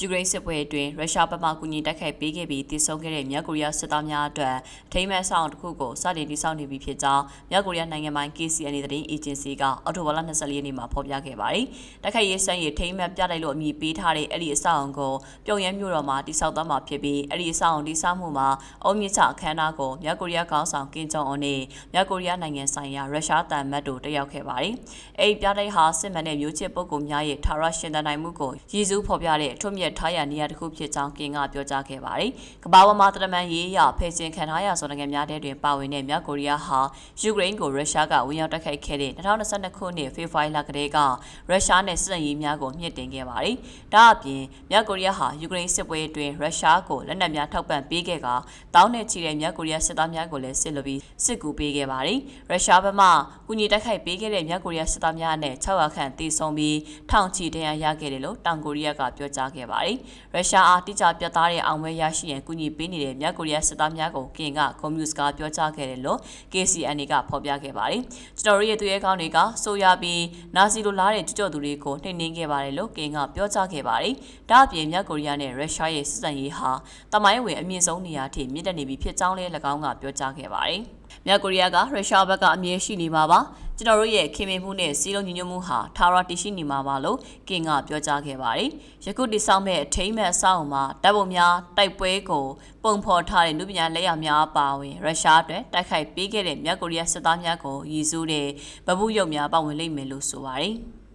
ယူကရိန်းစစ်ပွဲအတွင်းရုရှားဘက်မှကူညီတိုက်ခိုက်ပေးခဲ့ပြီးတည်ဆုံခဲ့တဲ့မြောက်ကိုရီးယားစစ်သားများအတွက်ထိမ့်မဲ့ဆောင်တစ်ခုကိုစတင်တည်ဆောက်နေပြီဖြစ်ကြောင်းမြောက်ကိုရီးယားနိုင်ငံပိုင် KCNA သတင်းအေဂျင်စီကအော်တိုဘာလ24ရက်နေ့မှာဖော်ပြခဲ့ပါတယ်။တိုက်ခိုက်ရေးစံရထိမ့်မဲ့ပြတိုက်လို့အမည်ပေးထားတဲ့အဲ့ဒီအဆောက်အအုံကိုပြုံရဲမြို့တော်မှာတည်ဆောက်သွားမှာဖြစ်ပြီးအဲ့ဒီအဆောက်အုံတည်ဆောက်မှုမှာအုံမြင့်ချအခမ်းအနားကိုမြောက်ကိုရီးယားခေါင်းဆောင်ကင်ဂျုံအွန်နဲ့မြောက်ကိုရီးယားနိုင်ငံဆိုင်ရာရုရှားတန်မတ်တို့တက်ရောက်ခဲ့ပါတယ်။အဲ့ဒီပြတိုက်ဟာစစ်မှန်တဲ့မျိုးချစ်ပုဂ္ဂိုလ်များရဲ့ထာဝရရှင်သန်နိုင်မှုကိုရည်စူးဖော်ပြတဲ့အထွတ်မြတ်ထားရနေရာတစ်ခုဖြစ်ကြောင်းကင်ကပြောကြားခဲ့ပါတယ်။ကမ္ဘာပေါ်မှာတရမန်ရေးရဖယ်ကျင်ခံထားရဆိုနိုင်ငံများတဲ့တွင်ပါဝင်တဲ့မြောက်ကိုရီးယားဟာယူကရိန်းကိုရုရှားကဝင်ရောက်တိုက်ခိုက်ခဲ့တဲ့2022ခုနှစ်ဖေဖော်ဝါရီလကတည်းကရုရှားနဲ့စစ်ရေးများကိုမြင့်တင်ခဲ့ပါတယ်။ဒါအပြင်မြောက်ကိုရီးယားဟာယူကရိန်းစစ်ပွဲအတွင်းရုရှားကိုလက်နက်များထောက်ပံ့ပေးခဲ့ကတောင်းနဲ့ချီတဲ့မြောက်ကိုရီးယားစစ်သားများကိုလည်းစစ်လို့ပြီးစစ်ကူပေးခဲ့ပါတယ်။ရုရှားဘက်မှကူညီတိုက်ခိုက်ပေးခဲ့တဲ့မြောက်ကိုရီးယားစစ်သားများနဲ့600ခန့်တည်ဆုံပြီးထောင်ချီတရားရခဲ့တယ်လို့တောင်ကိုရီးယားကပြောကြားခဲ့ပါတယ်။ရုရှားအားတိကျပြတ်သားတဲ့အောင်ပွဲရရှိရန်ကူညီပေးနေတဲ့မြောက်ကိုရီးယားစစ်သားများကိုကင်ကကွန်မြူစကာပြောကြားခဲ့တယ်လို့ KCNA ကဖော်ပြခဲ့ပါတယ်။ကျွန်တော်တို့ရဲ့သူရဲကောင်းတွေကဆိုရပြီးနာစီလိုလားတဲ့ကြွကြော်သူတွေကိုနှိမ်နင်းခဲ့ပါတယ်လို့ကင်ကပြောကြားခဲ့ပါတယ်။ဒါအပြင်မြောက်ကိုရီးယားနဲ့ရုရှားရဲ့စစ်စံရေးဟာတမိုင်းဝင်အမြင့်ဆုံးနေရာထိမြင့်တက်နေပြီဖြစ်ကြောင်းလည်း၎င်းကပြောကြားခဲ့ပါတယ်။မြောက်ကိုရီးယားကရုရှားဘက်ကအမြဲရှိနေမှာပါကျွန်တော်တို့ရဲ့ခင်မင်မှုနဲ့စီးလုံးညီညွတ်မှုဟာထာဝရတည်ရှိနေမှာပါလို့ကင်ကပြောကြားခဲ့ပါတယ်။ယခုတိဆောက်မဲ့အထိမ့်မဲ့အဆောက်အုံမှာတပ်ပုံများတိုက်ပွဲကိုပုံဖော်ထားတဲ့လူပညာလက်ရများအပါအဝင်ရုရှားအတွက်တိုက်ခိုက်ပေးခဲ့တဲ့မြောက်ကိုရီးယားစစ်သားများကိုရည်စူးတဲ့ဗဘူးရုပ်များပါဝင်လိမ့်မယ်လို့ဆိုပါတယ်။